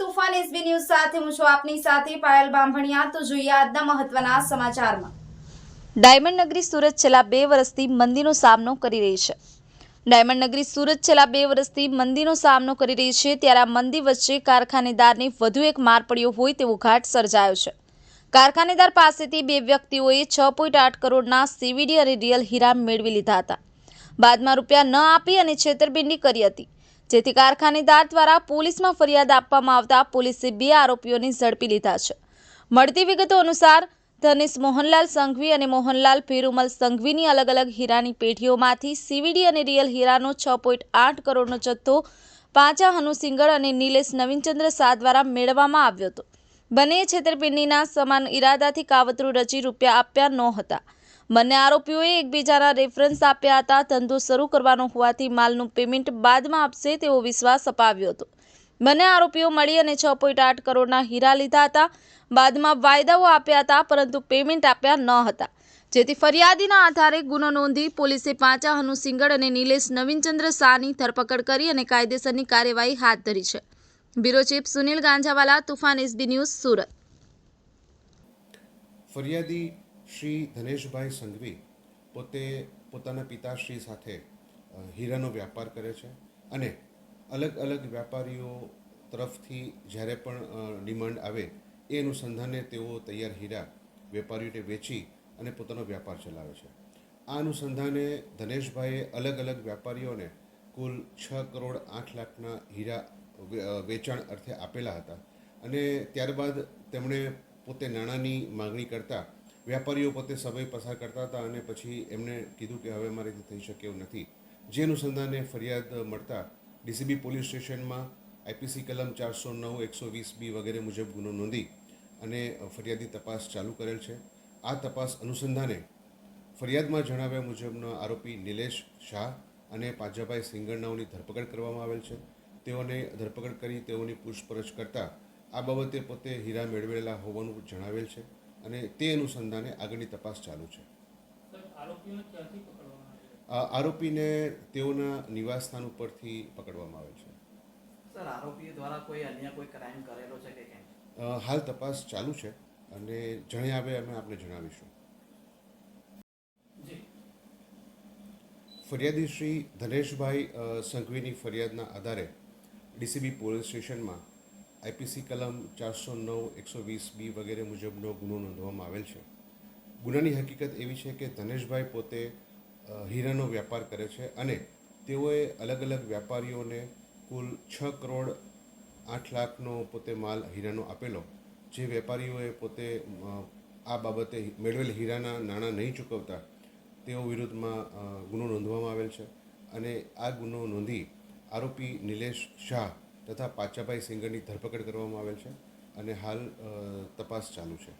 તુફાન SB news સાથે હું છું આપની સાથે પાયલ બાંભણિયા. તો જોઈએ આજના મહત્વના સમાચારમાં. ડાયમંડ નગરી સુરત છેલ્લા બે વર્ષથી મંદીનો સામનો કરી રહી છે. ડાયમંડ નગરી સુરત છેલ્લા બે વર્ષથી મંદીનો સામનો કરી રહી છે. ત્યારે આ મંદી વચ્ચે કારખાનેદારને વધુ એક માર પડ્યો હોય તેવો ઘાટ સર્જાયો છે. કારખાનેદાર પાસેથી બે વ્યક્તિઓએ છ પોઈન્ટ આઠ કરોડના સીવીડી અને રિયલ હીરા મેળવી લીધા હતા. બાદમાં રૂપિયા ન આપી અને છેતરપિંડી કરી હતી. જેથી કારખાનેદાર દ્વારા પોલીસમાં ફરિયાદ આપવામાં આવતા પોલીસે બે આરોપીઓને ઝડપી લીધા છે. મળતી વિગતો અનુસાર ધનેશ મોહનલાલ સંઘવી અને મોહનલાલ પેરુમલ સંઘવીની અલગ અલગ હીરાની પેઢીઓમાંથી સીવીડી અને રિયલ હીરાનો છ પોઈન્ટ આઠ કરોડનો જથ્થો પાંચા હનુસિંગળ અને નિલેશ નવીનચંદ્ર શાહ દ્વારા મેળવવામાં આવ્યો હતો. બંને છેતરપિંડીના સમાન ઈરાદાથી કાવતરું રચી રૂપિયા આપ્યા ન હતા બંને આરોપીઓએ એકબીજાના રેફરન્સ આપ્યા હતા. ધંધો શરૂ કરવાનો હોવાથી માલનું પેમેન્ટ બાદમાં આપશે તેવો વિશ્વાસ અપાવ્યો હતો. બંને આરોપીઓ મળી અને છ પોઈન્ટ આઠ કરોડના હીરા લીધા હતા. બાદમાં વાયદાઓ આપ્યા હતા, પરંતુ પેમેન્ટ આપ્યા ન હતા. જેથી ફરિયાદીના આધારે ગુનો નોંધી પોલીસે પાંચા હનુસિંગડ અને નિલેશ નવીનચંદ્ર શાહની ધરપકડ કરી અને કાયદેસરની કાર્યવાહી હાથ ધરી છે. Bureau chief Sunil Ganjawala, Tufan SB news, Surat. ફરિયાદી શ્રી ધનેશભાઈ સંઘવી પોતે પોતાના પિતાશ્રી સાથે હીરાનો વ્યાપાર કરે છે અને અલગ અલગ વ્યાપારીઓ તરફથી જ્યારે પણ ડિમાન્ડ આવે એ અનુસંધાને તેઓ તૈયાર હીરા વેપારીઓને વેચી અને પોતાનો વ્યાપાર ચલાવે છે. આ અનુસંધાને ધનેશભાઈએ અલગ અલગ વેપારીઓને કુલ છ કરોડ આઠ લાખના હીરા વેચાણ અર્થે આપેલા હતા અને ત્યારબાદ તેમણે પોતે નાણાંની માગણી કરતા વ્યાપારીઓ પોતે સમય પસાર કરતા હતા અને પછી એમણે કીધું કે હવે મારે થઈ શકે એવું નથી. જે અનુસંધાને ફરિયાદ મળતા ડીસીબી પોલીસ સ્ટેશનમાં આઈપીસી કલમ ચારસો નવ, એકસો વીસ બી વગેરે મુજબ ગુનો નોંધી અને ફરિયાદી તપાસ ચાલુ કરેલ છે. આ તપાસ અનુસંધાને ફરિયાદમાં જણાવ્યા મુજબનો આરોપી નિલેશ શાહ અને પાંજાભાઈ સિંગરનાઓની ધરપકડ કરવામાં આવેલ છે. તેઓને ધરપકડ કરી તેઓની પૂછપરછ કરતા આ બાબતે પોતે હીરા મેળવેલા હોવાનું જણાવેલ છે. અને તે અનુસંધાને આગળની તપાસ ચાલુ છે. આરોપીને તેઓના નિવાસસ્થાન ઉપરથી પકડવામાં આવે છે. સર આરોપી દ્વારા કોઈ અન્ય કોઈ ક્રાઇમ કરેલો છે કે કેમ? હાલ તપાસ ચાલુ છે અને જણે આવે અમે આપને જણાવીશું. ફરિયાદી શ્રી ધનેશભાઈ સંઘવીની ફરિયાદના આધારે ડીસીબી પોલીસ સ્ટેશનમાં આઈપીસી કલમ ચારસો નવ, એકસો વીસ બી વગેરે મુજબનો ગુનો નોંધવામાં આવેલ છે. ગુનાની હકીકત એવી છે કે ધનેશભાઈ પોતે હીરાનો વ્યાપાર કરે છે અને તેઓએ અલગ અલગ વેપારીઓને કુલ છ કરોડ આઠ લાખનો પોતે માલ હીરાનો આપેલો, જે વેપારીઓએ પોતે આ બાબતે મેળવેલ હીરાના નાણાં નહીં ચૂકવતા, તેઓ વિરુદ્ધમાં ગુનો નોંધવામાં આવેલ છે. અને આ ગુનો નોંધી આરોપી નિલેશ શાહ તથા પાચાભાઈ સિંગરની ધરપકડ કરવામાં આવેલ છે અને હાલ તપાસ ચાલુ છે.